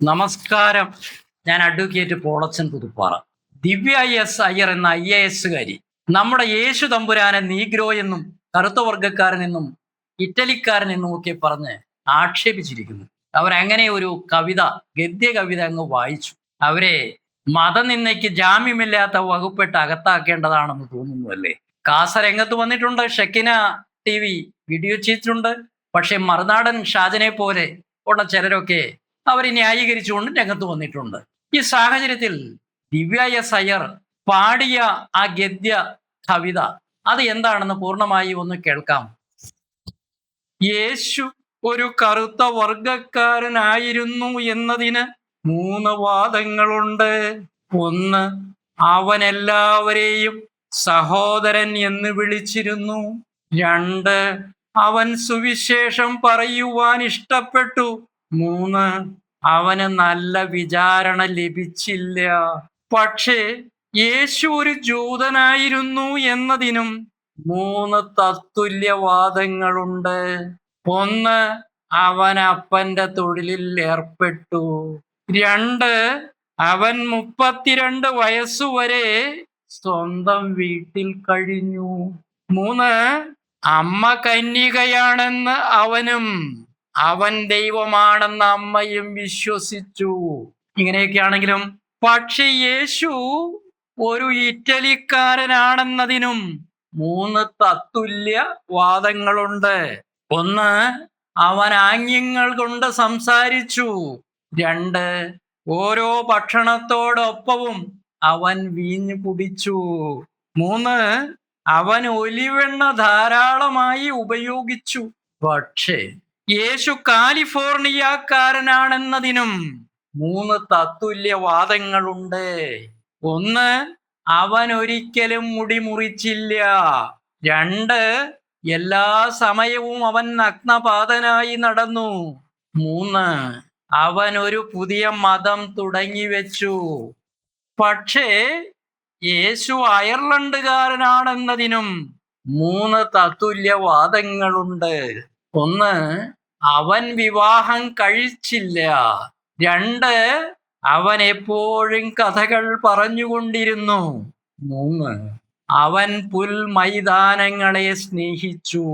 നമസ്കാരം. ഞാൻ advocate Polachan Puthuppara. Divya I S Iyer എന്ന ഐ എ എസുകാരി നമ്മുടെ യേശു തമ്പുരാനെ നീഗ്രോ എന്നും കറുത്ത വർഗക്കാരനെന്നും ഇറ്റലിക്കാരനെന്നും ഒക്കെ പറഞ്ഞ് ആക്ഷേപിച്ചിരിക്കുന്നു. അവരങ്ങനെ ഒരു കവിത ഗദ്യ കവിത അങ്ങ് വായിച്ചു. അവരെ മതനിന്ദയ്ക്ക് ജാമ്യമില്ലാത്ത വകുപ്പിട്ട് അകത്താക്കേണ്ടതാണെന്ന് തോന്നുന്നു അല്ലേ? കാസരംഗത്ത് വന്നിട്ടുണ്ട് ഷെക്കിന ടി വി വീഡിയോ ചെയ്തിട്ടുണ്ട്. പക്ഷെ മറുനാടൻ ഷാജനെ പോലെ ഉള്ള ചിലരൊക്കെ അവരെ ന്യായീകരിച്ചുകൊണ്ട് രംഗത്ത് വന്നിട്ടുണ്ട്. ഈ സാഹചര്യത്തിൽ ദിവ്യ എസ് അയ്യർ പാടിയ ആ ഗദ്യ കവിത അത് എന്താണെന്ന് പൂർണമായി ഒന്ന് കേൾക്കാം. യേശു ഒരു കറുത്ത വർഗക്കാരനായിരുന്നു എന്നതിന് മൂന്ന് വാദങ്ങളുണ്ട്. ഒന്ന് അവൻ എല്ലാവരെയും സഹോദരൻ എന്ന് വിളിച്ചിരുന്നു. രണ്ട് അവൻ സുവിശേഷം പറയുവാൻ ഇഷ്ടപ്പെട്ടു. മൂന്ന് അവന് നല്ല വിചാരണ ലഭിച്ചില്ല. പക്ഷേ യേശു ഒരു ജൂതനായിരുന്നു എന്നതിനും മൂന്ന് തത്തുല്യവാദങ്ങളുണ്ട്. ഒന്ന് അവൻ അപ്പന്റെ തൊഴിലിൽ ഏർപ്പെട്ടു. രണ്ട് അവൻ മുപ്പത്തിരണ്ട് വയസ്സുവരെ സ്വന്തം വീട്ടിൽ കഴിഞ്ഞു. മൂന്ന് അമ്മ കന്യകയാണെന്ന് അവനും അവൻ ദൈവമാണെന്ന് അമ്മയും വിശ്വസിച്ചു. ഇങ്ങനെയൊക്കെയാണെങ്കിലും പക്ഷെ യേശു ഒരു ഇറ്റലിക്കാരനാണെന്നതിനും മൂന്ന് തത്തുല്യ വാദങ്ങളുണ്ട്. ഒന്ന് അവൻ ആംഗ്യങ്ങൾ കൊണ്ട് സംസാരിച്ചു. രണ്ട് ഓരോ ഭക്ഷണത്തോടൊപ്പവും അവൻ വീഞ്ഞു കുടിച്ചു. മൂന്ന് അവൻ ഒലിവെണ്ണ ധാരാളമായി ഉപയോഗിച്ചു. പക്ഷേ യേശു കാലിഫോർണിയക്കാരനാണെന്നതിനും മൂന്ന് തത്തുല്യവാദങ്ങളുണ്ട്. ഒന്ന് അവൻ ഒരിക്കലും മുടി മുറിച്ചില്ല രണ്ട് എല്ലാ സമയവും അവൻ നഗ്നപാതനായി നടന്നു. മൂന്ന് അവൻ ഒരു പുതിയ മതം തുടങ്ങി വെച്ചു പക്ഷേ യേശു അയർലൻഡുകാരനാണെന്നതിനും മൂന്ന് തത്തുല്യവാദങ്ങളുണ്ട്. ഒന്ന് അവൻ വിവാഹം കഴിച്ചില്ല. രണ്ട് അവൻ എപ്പോഴും കഥകൾ പറഞ്ഞുകൊണ്ടിരുന്നു. മൂന്ന് അവൻ പുൽ മൈതാനങ്ങളെ സ്നേഹിച്ചു.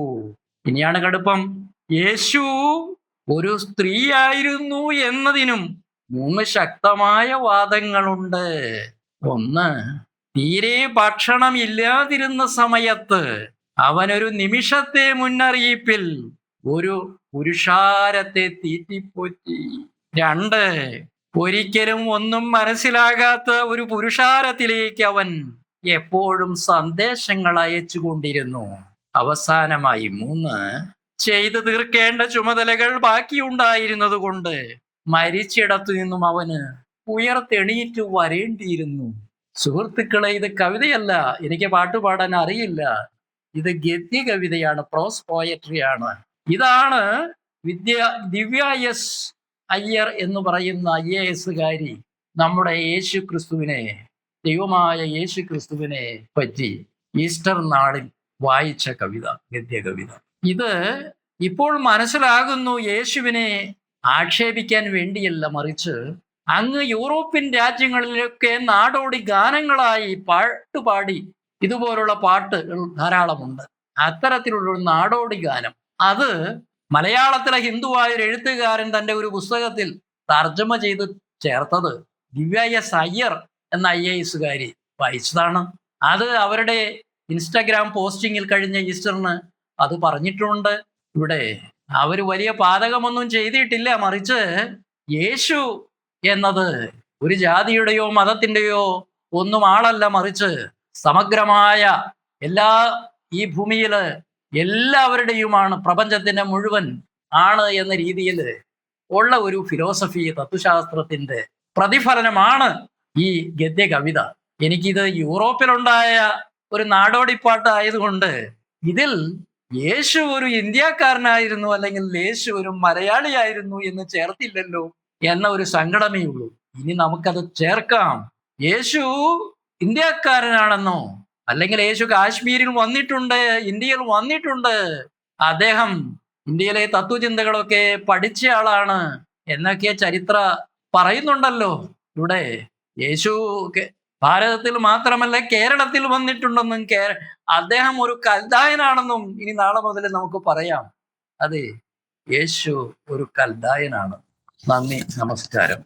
ഇനിയാണ് കടുപ്പം. യേശു ഒരു സ്ത്രീയായിരുന്നു എന്നതിനും മൂന്ന് ശക്തമായ വാദങ്ങളുണ്ട്. ഒന്ന് തീരെ ഭക്ഷണം ഇല്ലാതിരുന്ന സമയത്ത് അവനൊരു നിമിഷത്തെ മുന്നറിയിപ്പിൽ ഒരു പുരുഷാരത്തെ തീറ്റിപ്പോറ്റി. രണ്ട് ഒരിക്കലും ഒന്നും മനസ്സിലാകാത്ത ഒരു പുരുഷാരത്തിലേക്ക് അവൻ എപ്പോഴും സന്ദേശങ്ങൾ അയച്ചുകൊണ്ടിരുന്നു. അവസാനമായി മൂന്ന് ചെയ്തു തീർക്കേണ്ട ചുമതലകൾ ബാക്കിയുണ്ടായിരുന്നത് കൊണ്ട് മരിച്ചിടത്തു നിന്നും അവന് ഉയർത്തെണീറ്റ് വരേണ്ടിയിരുന്നു. സുഹൃത്തുക്കളെ ഇത് കവിതയല്ല എനിക്ക് പാട്ടുപാടാൻ അറിയില്ല. ഇത് ഗദ്യ കവിതയാണ് പ്രോസ് പോയട്രി ആണ് ഇതാണ് വിദ്യ ദിവ്യ എസ് അയ്യർ എന്ന് പറയുന്ന ഐ എ എസുകാരി നമ്മുടെ യേശു ക്രിസ്തുവിനെ ദൈവമായ യേശു ക്രിസ്തുവിനെ പറ്റി ഈസ്റ്റർ നാളിൽ വായിച്ച കവിത ഗദ്യ കവിത. ഇത് ഇപ്പോൾ മനസ്സിലാകുന്നു യേശുവിനെ ആക്ഷേപിക്കാൻ വേണ്ടിയല്ല മറിച്ച് അങ്ങ് യൂറോപ്യൻ രാജ്യങ്ങളിലൊക്കെ നാടോടി ഗാനങ്ങളായി പാട്ടുപാടി ഇതുപോലുള്ള പാട്ടുകൾ ധാരാളമുണ്ട്. അത്തരത്തിലുള്ള നാടോടി ഗാനം അത് മലയാളത്തിലെ ഹിന്ദുവായ ഒരു എഴുത്തുകാരൻ തന്റെ ഒരു പുസ്തകത്തിൽ തർജമ ചെയ്ത് ചേർത്തത് ദിവ്യ എസ് അയ്യർ എന്ന ഐ എ എസുകാരി വായിച്ചതാണ്. അത് അവരുടെ ഇൻസ്റ്റാഗ്രാം പോസ്റ്റിങ്ങിൽ കഴിഞ്ഞ ഈസ്റ്ററിന് അത് പറഞ്ഞിട്ടുണ്ട്. ഇവിടെ അവർ വലിയ പാതകമൊന്നും ചെയ്തിട്ടില്ല. മറിച്ച് യേശു എന്നത് ഒരു ജാതിയുടെയോ മതത്തിന്റെയോ ഒന്നും ആളല്ല. മറിച്ച് സമഗ്രമായ എല്ലാ ഈ ഭൂമിയിൽ എല്ലാവരുടെയുമാണ് പ്രപഞ്ചത്തിന്റെ മുഴുവൻ ആണ് എന്ന രീതിയിൽ ഉള്ള ഒരു ഫിലോസഫി തത്വശാസ്ത്രത്തിന്റെ പ്രതിഫലനമാണ് ഈ ഗദ്യ കവിത എനിക്കിത് യൂറോപ്പിലുണ്ടായ ഒരു നാടോടിപ്പാട്ട് ആയതുകൊണ്ട് ഇതിൽ യേശു ഒരു ഇന്ത്യക്കാരനായിരുന്നു അല്ലെങ്കിൽ യേശു ഒരു മലയാളിയായിരുന്നു എന്ന് ചേർത്തില്ലല്ലോ എന്ന ഒരു സങ്കടമേ ഉള്ളൂ ഇനി നമുക്കത് ചേർക്കാം. യേശു ഇന്ത്യക്കാരനാണെന്നോ അല്ലെങ്കിൽ യേശു കാശ്മീരിൽ വന്നിട്ടുണ്ട് ഇന്ത്യയിൽ വന്നിട്ടുണ്ട്. അദ്ദേഹം ഇന്ത്യയിലെ തത്വചിന്തകളൊക്കെ പഠിച്ച ആളാണ് എന്നൊക്കെ ചരിത്ര പറയുന്നുണ്ടല്ലോ. ഇവിടെ യേശു ഭാരതത്തിൽ മാത്രമല്ല കേരളത്തിൽ വന്നിട്ടുണ്ടെന്നും കേ- അദ്ദേഹം ഒരു കൽദായനാണെന്നും ഇനി നാളെ മുതൽ നമുക്ക് പറയാം. അതെ യേശു ഒരു കൽദായനാണ്. നന്ദി നമസ്കാരം.